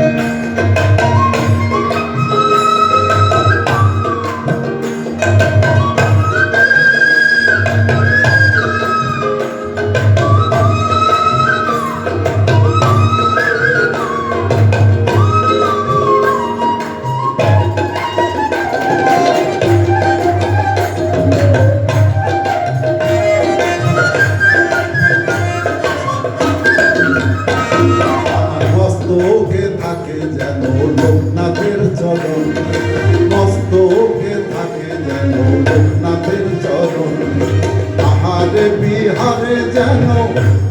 আমার লোকনাথের চরণ মস্তকে থাকে যেন লোকনাথের চরণ। আহারে বিহারে যেন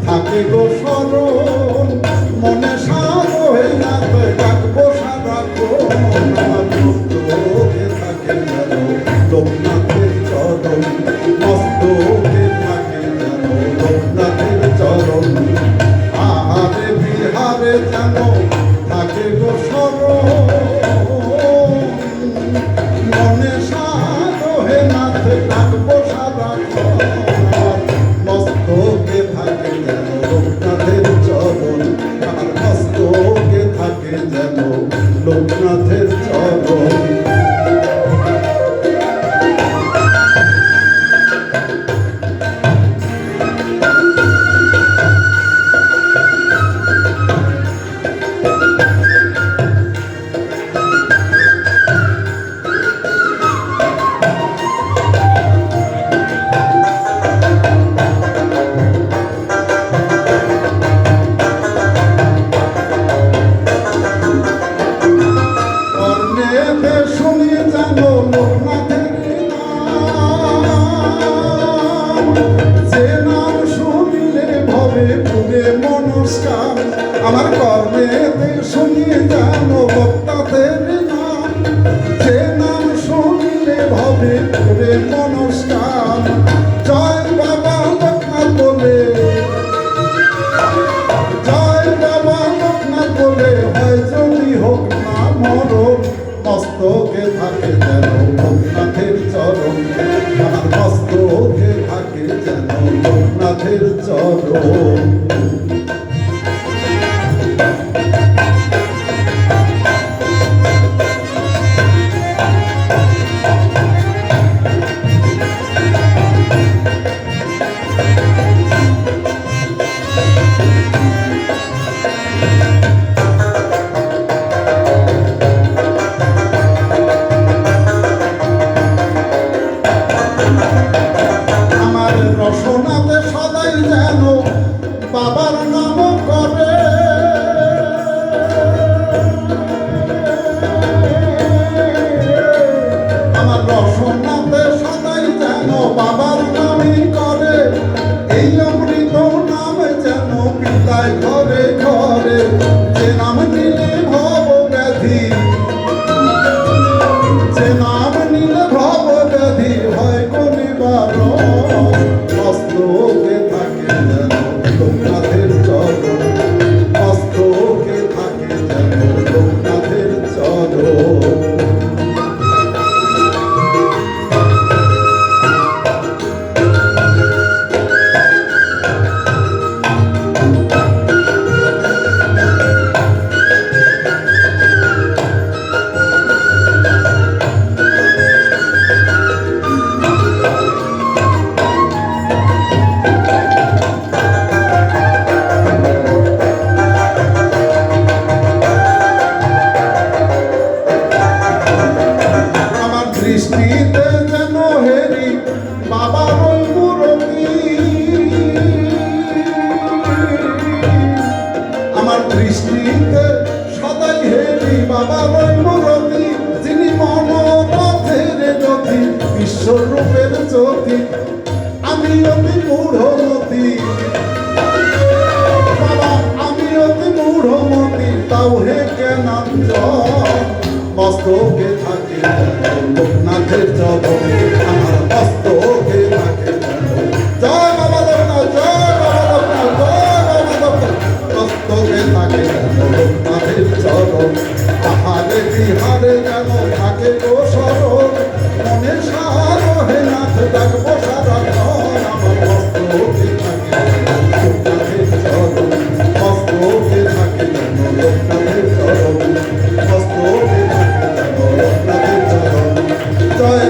থাকে গো স্মরণ পুরে মনস্কার আমার কর্ণেতে শুনি জানো লোকনাথের নাম। যে নাম শুনিলে ভবে পুরে মনস্কার জয় বাবা লোকনাথ বলে। জয় বাবা লোকনাথ বলে, হয় যদি হোক না মরণ, মস্তকে থাকে যেন লোকনাথের লোকনাথের চরণ En la আমার দৃষ্টিতে সদাই হেরি বাবার ওই মূরতি, যিনি মনোরথের জ্যোতি, বিশ্বরূপের জ্যোতি, আমি অতি মূঢ়মতি। বাবা, আমি অতি মূঢ়মতি, তাও হে কেনাঞ্জ মস্তকে থাকে লোকনাথের চরণ আমার মস্তকে থাকে জয় বাবা লোকনাথ, জয়।